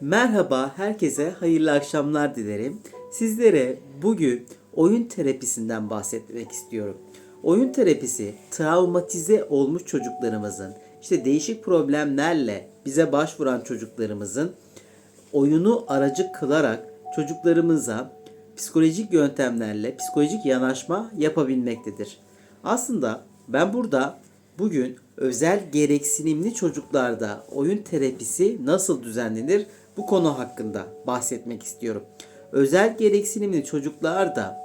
Merhaba, herkese hayırlı akşamlar dilerim. Sizlere bugün oyun terapisinden bahsetmek istiyorum. Oyun terapisi travmatize olmuş çocuklarımızın, işte değişik problemlerle bize başvuran çocuklarımızın oyunu aracı kılarak çocuklarımıza psikolojik yöntemlerle psikolojik yanaşma yapabilmektedir. Aslında ben burada bugün özel gereksinimli çocuklarda oyun terapisi nasıl düzenlenir bu konu hakkında bahsetmek istiyorum. Özel gereksinimli çocuklarda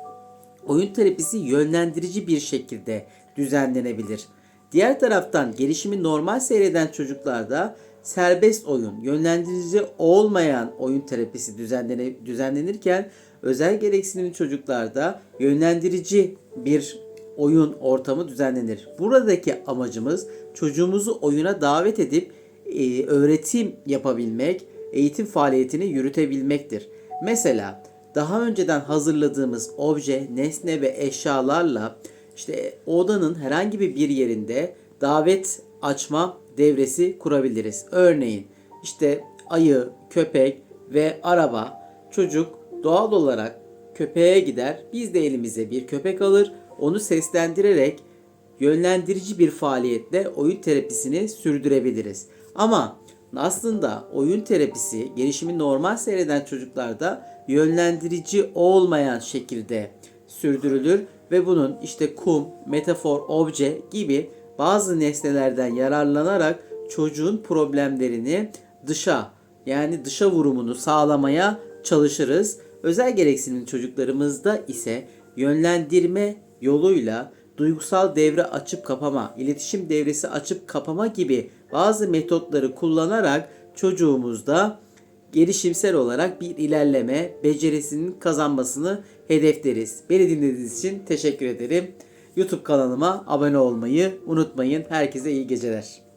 oyun terapisi yönlendirici bir şekilde düzenlenebilir. Diğer taraftan gelişimi normal seyreden çocuklarda serbest oyun, yönlendirici olmayan oyun terapisi düzenlene, düzenlenirken özel gereksinimli çocuklarda yönlendirici bir oyun ortamı düzenlenir. Buradaki amacımız çocuğumuzu oyuna davet edip e, öğretim yapabilmek, eğitim faaliyetini yürütebilmektir. Mesela daha önceden hazırladığımız obje, nesne ve eşyalarla işte odanın herhangi bir yerinde davet açma devresi kurabiliriz. Örneğin işte ayı, köpek ve araba çocuk doğal olarak köpeğe gider. Biz de elimize bir köpek alır. Onu seslendirerek yönlendirici bir faaliyetle oyun terapisini sürdürebiliriz. Ama aslında oyun terapisi gelişimi normal seyreden çocuklarda yönlendirici olmayan şekilde sürdürülür ve bunun işte kum, metafor, obje gibi bazı nesnelerden yararlanarak çocuğun problemlerini dışa yani dışa vurumunu sağlamaya çalışırız. Özel gereksinimli çocuklarımızda ise yönlendirme yoluyla duygusal devre açıp kapama, iletişim devresi açıp kapama gibi bazı metotları kullanarak çocuğumuzda gelişimsel olarak bir ilerleme becerisinin kazanmasını hedefleriz. Beni dinlediğiniz için teşekkür ederim. YouTube kanalıma abone olmayı unutmayın. Herkese iyi geceler.